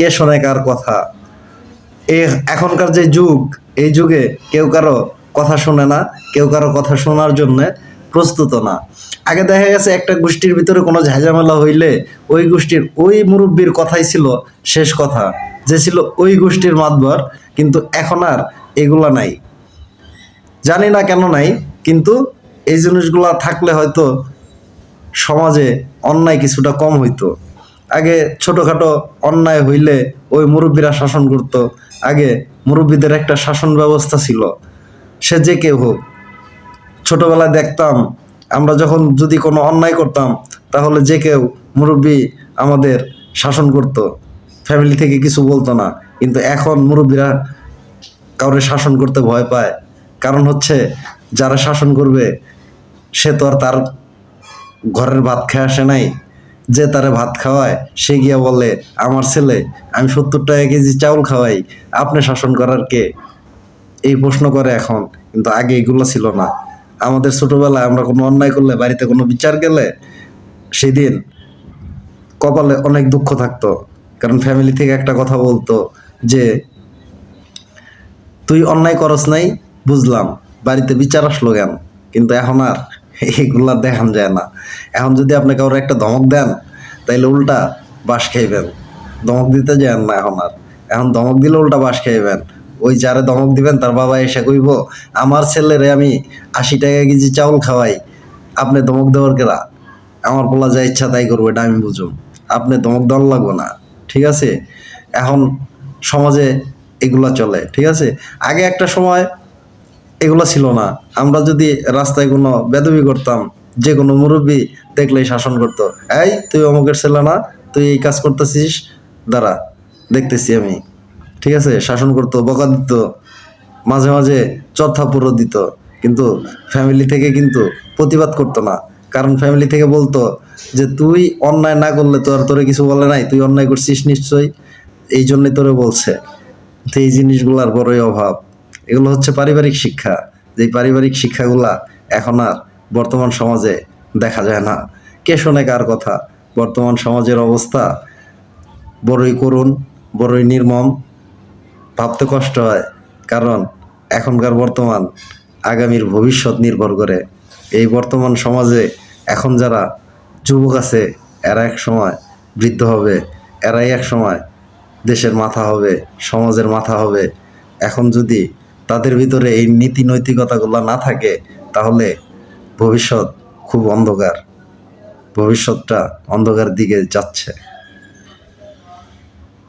কে শোনে কার কথা? এখনকার যে যুগ, এই যুগে কেউ কারও কথা শোনে না, কেউ কারও কথা শোনার জন্য প্রস্তুত না। আগে দেখা গেছে একটা গোষ্ঠীর ভিতরে কোনো ঝাঁঝামেলা হইলে ওই গোষ্ঠীর ওই মুরব্বীর কথাই ছিল শেষ কথা, যে ছিল ওই গোষ্ঠীর মাতবর, কিন্তু এখন আর এগুলা নাই। জানি না কেন নাই, কিন্তু এই জিনিসগুলা থাকলে হয়তো সমাজে অন্যায় কিছুটা কম হইতো। আগে ছোটোখাটো অন্যায় হইলে ওই মুরব্বীরা শাসন করত। আগে মুরব্বীদের একটা শাসন ব্যবস্থা ছিল। সে যে কেউ হোক। ছোটবেলায় দেখতাম, আমরা যখন যদি কোনো অন্যায় করতাম, তাহলে যে কেউ মুরব্বী আমাদের শাসন করত। ফ্যামিলি থেকে কিছু বলতো না। কিন্তু এখন মুরব্বীরা কাউরে শাসন করতে ভয় পায়। কারণ হচ্ছে, যারা শাসন করবে, সে তো আর তার ঘরের ভাত খেয়ে আসে নাই। যে তারে ভাত খাওয়ায়, সে গিয়া বলে, আমার ছেলে, আমি সত্তর টাকা কেজি চাউল খাওয়াই, আপনি শাসন করার কে? এই প্রশ্ন করে এখন, কিন্তু আগে এগুলো ছিল না। আমাদের ছোটবেলায় আমরা কোনো অন্যায় করলে, বাড়িতে কোনো বিচার গেলে, সেদিন কপালে অনেক দুঃখ থাকতো। কারণ ফ্যামিলি থেকে একটা কথা বলতো যে, তুই অন্যায় করস নাই, বুঝলাম, বাড়িতে বিচার আসলো কেন? কিন্তু এখন আর এইগুলা দেখান যায় না। এখন যদি আপনি কারোর একটা ধমক দেন, তাইলে উল্টা বাস খাইবেন। ধমক দিতে যান না এখন আর। এখন ধমক দিলে উল্টা বাস খাইবেন। ওই যারে ধমক দিবেন, তার বাবা এসে কইব, আমার ছেলেরে আমি আশি টাকা কেজি চাউল খাওয়াই। আপনি ধমক দেওয়ার কেরা? আমার বলা যা ইচ্ছা তাই করব, এটা আমি বুঝুম। আপনি ধমক দেওয়ার লাগবো না। ঠিক আছে? এখন সমাজে এগুলা চলে, ঠিক আছে? আগে একটা সময় এগুলো ছিল না। আমরা যদি রাস্তায় কোনো বেদবি করতাম, যে কোনো মুরব্বী দেখলেই শাসন করতো। এই, তুই অমুকের ছেলে না? তুই এই কাজ করতেছিস? দাঁড়া, দেখতেছি আমি। ঠিক আছে? শাসন করতো, বকা দিত, মাঝে মাঝে চর্থাপুরও দিত। কিন্তু ফ্যামিলি থেকে কিন্তু প্রতিবাদ করতো না। কারণ ফ্যামিলি থেকে বলতো যে, তুই অন্যায় না করলে তো আর তোরে কিছু বলে নাই। তুই অন্যায় করছিস নিশ্চয়ই? এই জন্যই তোরে বলছে। তো এই জিনিসগুলার বড়ই অভাব। এগুলো হচ্ছে পারিবারিক শিক্ষা। যে পারিবারিক শিক্ষাগুলা এখন আর বর্তমান সমাজে দেখা যায় না। কে শোনে কার কথা? বর্তমান সমাজের অবস্থা বড়ই করুণ, বড়ই নির্মম, ভাবতে কষ্ট হয়। কারণ এখনকার বর্তমান আগামীর ভবিষ্যৎ নির্ভর করে। এই বর্তমান সমাজে এখন যারা যুবক আছে, এরা এক সময় বৃদ্ধ হবে, এরাই এক সময় দেশের মাথা হবে, সমাজের মাথা হবে। এখন যদি তাদের ভিতরে এই নীতি নৈতিকতাগুলো না থাকে, তাহলে ভবিষ্যৎ খুব অন্ধকার। ভবিষ্যৎটা অন্ধকার দিকে যাচ্ছে।